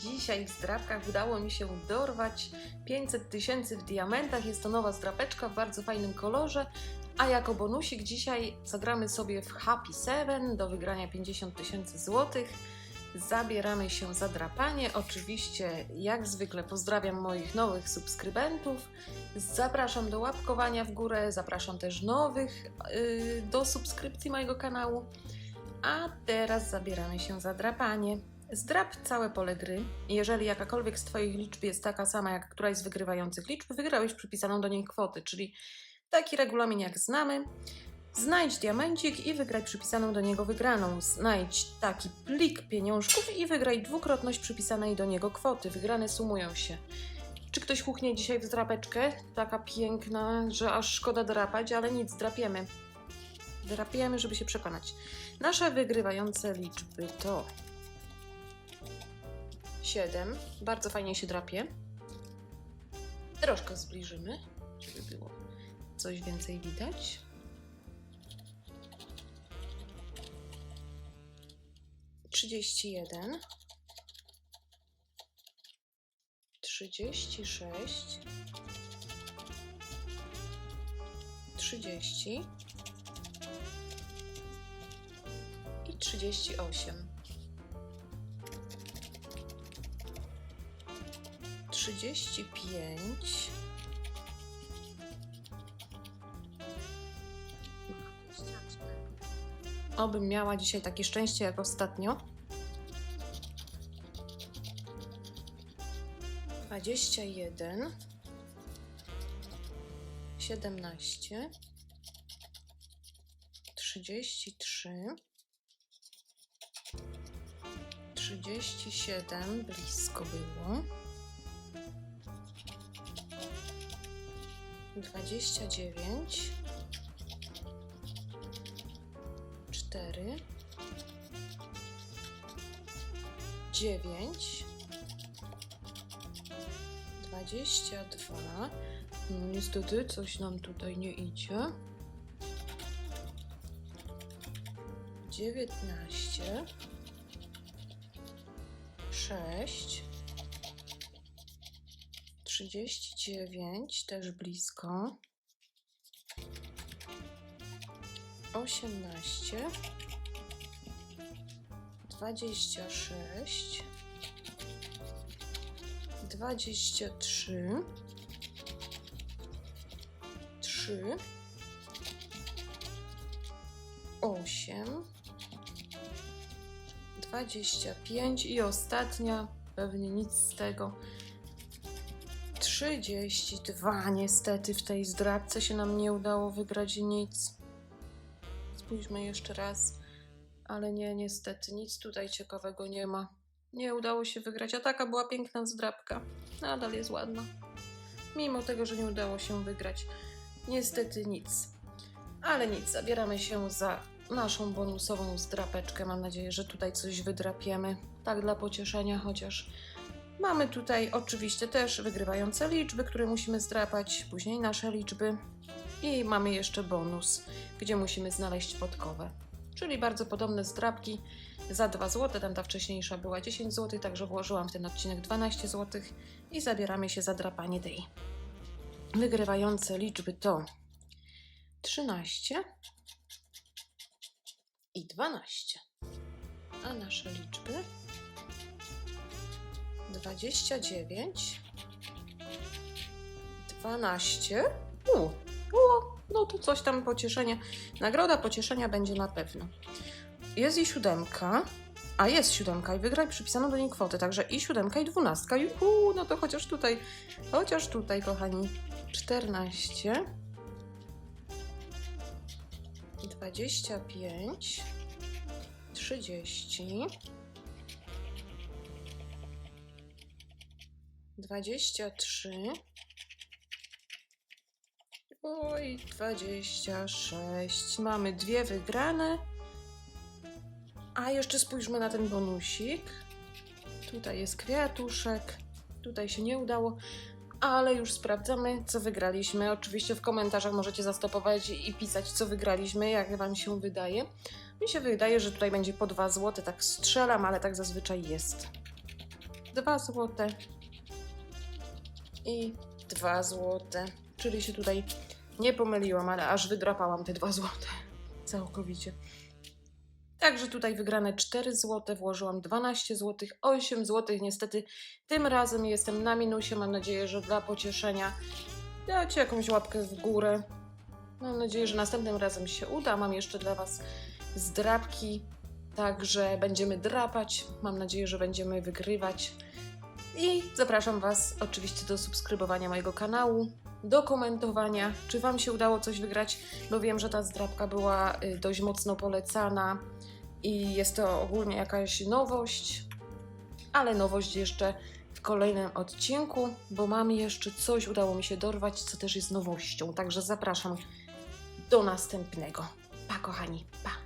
Dzisiaj w zdrapkach udało mi się dorwać 500 tysięcy w diamentach. Jest to nowa zdrapeczka w bardzo fajnym kolorze. A jako bonusik dzisiaj zagramy sobie w Happy Seven do wygrania 50 tysięcy złotych. Zabieramy się za drapanie. Oczywiście, jak zwykle, pozdrawiam moich nowych subskrybentów. Zapraszam do łapkowania w górę, zapraszam też nowych yy, do subskrypcji mojego kanału. A teraz zabieramy się za drapanie. Zdrap całe pole gry. Jeżeli jakakolwiek z Twoich liczb jest taka sama jak któraś z wygrywających liczb, wygrałeś przypisaną do niej kwotę, czyli taki regulamin jak znamy. Znajdź diamencik i wygraj przypisaną do niego wygraną. Znajdź taki plik pieniążków i wygraj dwukrotność przypisanej do niego kwoty. Wygrane sumują się. Czy ktoś huchnie dzisiaj w zdrapeczkę? Taka piękna, że aż szkoda drapać, ale nic, drapiemy. Drapiemy, żeby się przekonać. Nasze wygrywające liczby to 7. Bardzo fajnie się drapie. Troszkę zbliżymy, żeby było coś więcej widać. Trzydzieści jeden, trzydzieści sześć, trzydzieści i trzydzieści osiem. Trzydzieści pięć. Obym miała dzisiaj takie szczęście jak ostatnio. Dwadzieścia jeden. Siedemnaście. Trzydzieści trzy. Trzydzieści siedem. Blisko było. Dwadzieścia dziewięć. cztery, dziewięć, dwadzieścia dwa. No niestety coś nam tutaj nie idzie. Dziewiętnaście, sześć, trzydzieści dziewięć, też blisko. 18 26 23 3 8 25 i ostatnia, pewnie nic z tego. 32. Niestety w tej zdrabce się nam nie udało wygrać nic. Spójrzmy jeszcze raz. Ale nie, niestety, nic tutaj ciekawego nie ma. Nie udało się wygrać, a taka była piękna zdrabka. Nadal jest ładna. Mimo tego, że nie udało się wygrać. Niestety nic. Ale nic, zabieramy się za naszą bonusową zdrapeczkę. Mam nadzieję, że tutaj coś wydrapiemy. Tak dla pocieszenia, chociaż mamy tutaj oczywiście też wygrywające liczby, które musimy zdrapać, później nasze liczby. I mamy jeszcze bonus, gdzie musimy znaleźć podkowę. Czyli bardzo podobne zdrabki za 2 zł. Tam ta wcześniejsza była 10 zł, także włożyłam w ten odcinek 12 zł i zabieramy się za drapanie tej. Wygrywające liczby to 13 i 12. A nasze liczby 29 12 U, o, no to coś tam pocieszenie. Nagroda pocieszenia będzie na pewno. Jest i siódemka, a jest siódemka i wygraj przypisaną do niej kwotę, także i siódemka i dwunastka. Juhu, no to chociaż tutaj, chociaż tutaj, kochani, 14, 25, 30, 23, Oj, 26. Mamy dwie wygrane. A jeszcze spójrzmy na ten bonusik. Tutaj jest kwiatuszek. Tutaj się nie udało, ale już sprawdzamy, co wygraliśmy. Oczywiście w komentarzach możecie zastopować i pisać, co wygraliśmy, jak Wam się wydaje. Mi się wydaje, że tutaj będzie po 2 zł, tak strzelam, ale tak zazwyczaj jest. 2 złote i 2 złote. Czyli się tutaj nie pomyliłam, ale aż wydrapałam te 2 złote. Całkowicie. Także tutaj wygrane 4 zł, włożyłam 12 zł, 8 zł. Niestety tym razem jestem na minusie. Mam nadzieję, że dla pocieszenia dacie jakąś łapkę w górę. Mam nadzieję, że następnym razem się uda. Mam jeszcze dla Was zdrabki, także będziemy drapać. Mam nadzieję, że będziemy wygrywać. I zapraszam Was oczywiście do subskrybowania mojego kanału, do komentowania, czy Wam się udało coś wygrać, bo wiem, że ta zdrabka była y, dość mocno polecana i jest to ogólnie jakaś nowość, ale nowość jeszcze w kolejnym odcinku, bo mam jeszcze coś, udało mi się dorwać, co też jest nowością, także zapraszam do następnego. Pa kochani, pa!